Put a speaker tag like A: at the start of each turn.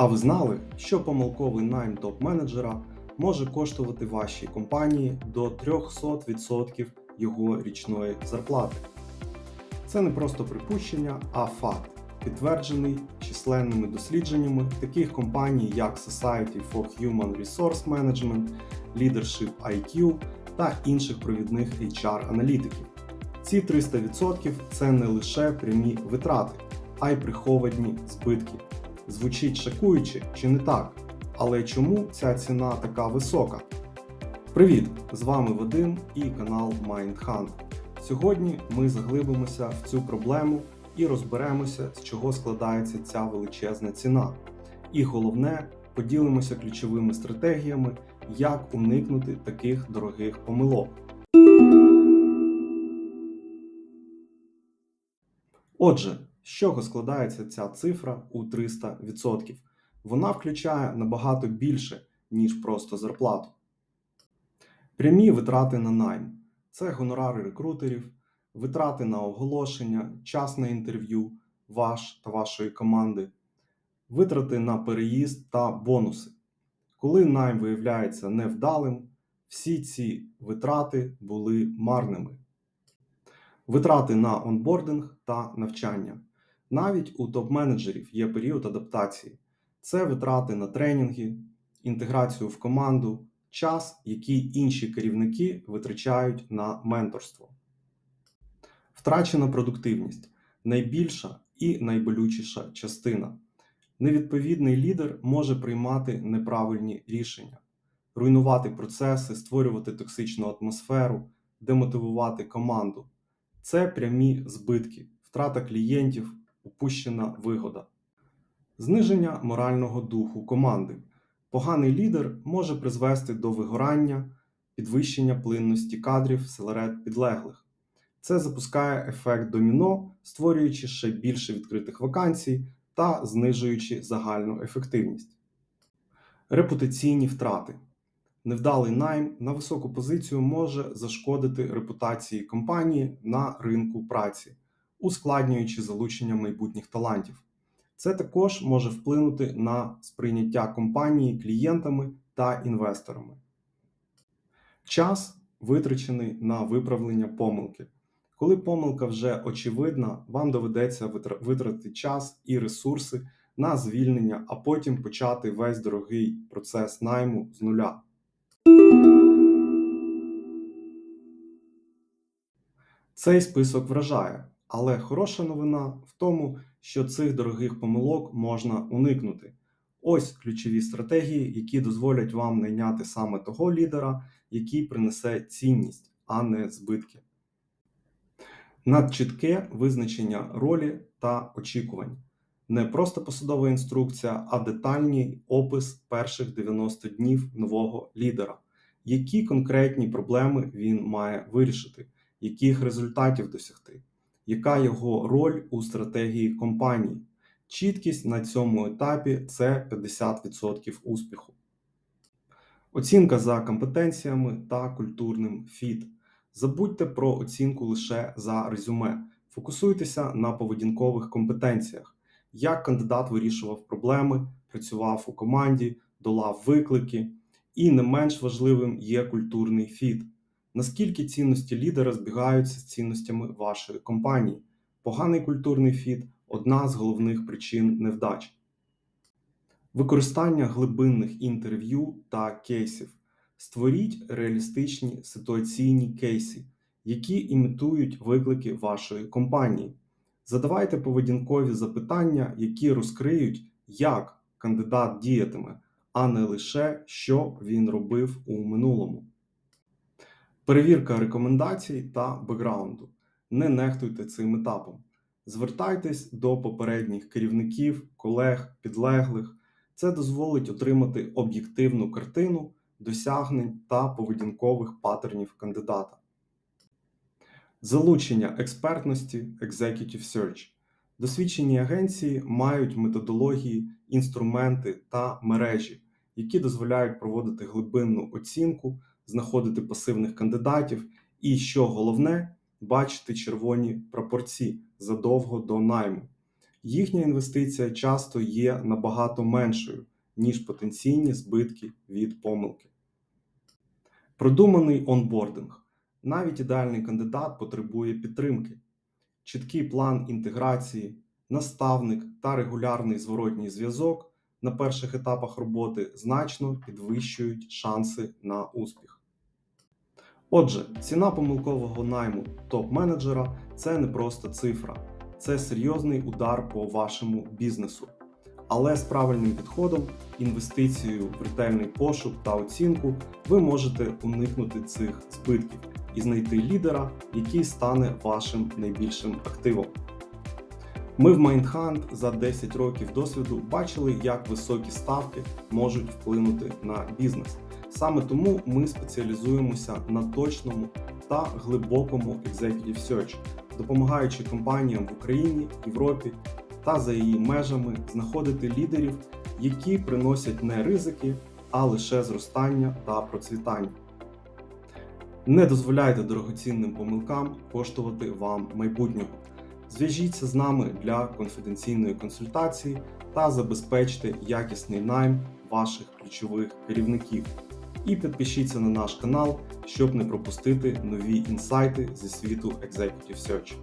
A: А ви знали, що помилковий найм топ-менеджера може коштувати вашій компанії до 300% його річної зарплати? Це не просто припущення, а факт, підтверджений численними дослідженнями таких компаній, як Society for Human Resource Management, Leadership IQ та інших провідних HR-аналітиків. Ці 300% це не лише прямі витрати, а й приховані збитки. Звучить шокуюче чи не так? Але чому ця ціна така висока? Привіт! З вами Вадим і канал MindHunt. Сьогодні ми заглибимося в цю проблему і розберемося, з чого складається ця величезна ціна. І головне, поділимося ключовими стратегіями, як уникнути таких дорогих помилок. Отже, з чого складається ця цифра у 300%? Вона включає набагато більше, ніж просто зарплату. Прямі витрати на найм це гонорари рекрутерів, витрати на оголошення, час на інтерв'ю, ваш та вашої команди, витрати на переїзд та бонуси. Коли найм виявляється невдалим, всі ці витрати були марними. Витрати на онбординг та навчання. Навіть у топ-менеджерів є період адаптації. Це витрати на тренінги, інтеграцію в команду, час, який інші керівники витрачають на менторство. Втрачена продуктивність найбільша і найболючіша частина. Невідповідний лідер може приймати неправильні рішення, руйнувати процеси, створювати токсичну атмосферу, демотивувати команду. Це прямі збитки, втрата клієнтів, упущена вигода. Зниження морального духу команди. Поганий лідер може призвести до вигорання, підвищення плинності кадрів серед підлеглих. Це запускає ефект доміно, створюючи ще більше відкритих вакансій та знижуючи загальну ефективність. Репутаційні втрати. Невдалий найм на високу позицію може зашкодити репутації компанії на ринку праці, ускладнюючи залучення майбутніх талантів. Це також може вплинути на сприйняття компанії клієнтами та інвесторами. Час витрачений на виправлення помилки. Коли помилка вже очевидна, вам доведеться витратити час і ресурси на звільнення, а потім почати весь дорогий процес найму з нуля. Цей список вражає, але хороша новина в тому, що цих дорогих помилок можна уникнути. Ось ключові стратегії, які дозволять вам найняти саме того лідера, який принесе цінність, а не збитки. Надчітке визначення ролі та очікувань. Не просто посадова інструкція, а детальний опис перших 90 днів нового лідера, які конкретні проблеми він має вирішити, яких результатів досягти, яка його роль у стратегії компанії. Чіткість на цьому етапі це 50% успіху. Оцінка за компетенціями та культурним фіт. Забудьте про оцінку лише за резюме. Фокусуйтеся на поведінкових компетенціях, як кандидат вирішував проблеми, працював у команді, долав виклики, і не менш важливим є культурний фіт. Наскільки цінності лідера збігаються з цінностями вашої компанії? Поганий культурний фіт одна з головних причин невдач. Використання глибинних інтерв'ю та кейсів. Створіть реалістичні ситуаційні кейси, які імітують виклики вашої компанії. Задавайте поведінкові запитання, які розкриють, як кандидат діятиме, а не лише що він робив у минулому. Перевірка рекомендацій та бекграунду. Не нехтуйте цим етапом. Звертайтесь до попередніх керівників, колег, підлеглих. Це дозволить отримати об'єктивну картину досягнень та поведінкових паттернів кандидата. Залучення експертності Executive Search. Досвідчені агенції мають методології, інструменти та мережі, які дозволяють проводити глибинну оцінку, знаходити пасивних кандидатів і, що головне, бачити червоні прапорці задовго до найму. їхня інвестиція часто є набагато меншою, ніж потенційні збитки від помилки. Продуманий онбординг. Навіть ідеальний кандидат потребує підтримки. Чіткий план інтеграції, наставник та регулярний зворотній зв'язок на перших етапах роботи значно підвищують шанси на успіх. Отже, ціна помилкового найму топ-менеджера це не просто цифра, це серйозний удар по вашому бізнесу. Але з правильним підходом, інвестицією в ретельний пошук та оцінку, ви можете уникнути цих збитків і знайти лідера, який стане вашим найбільшим активом. Ми в Mindhunt за 10 років досвіду бачили, як високі ставки можуть вплинути на бізнес. Саме тому ми спеціалізуємося на точному та глибокому Executive Search, допомагаючи компаніям в Україні, Європі та за її межами знаходити лідерів, які приносять не ризики, а лише зростання та процвітання. Не дозволяйте дорогоцінним помилкам коштувати вам майбутнього. Зв'яжіться з нами для конфіденційної консультації та забезпечте якісний найм ваших ключових керівників. І підпишіться на наш канал, щоб не пропустити нові інсайти зі світу Executive Search.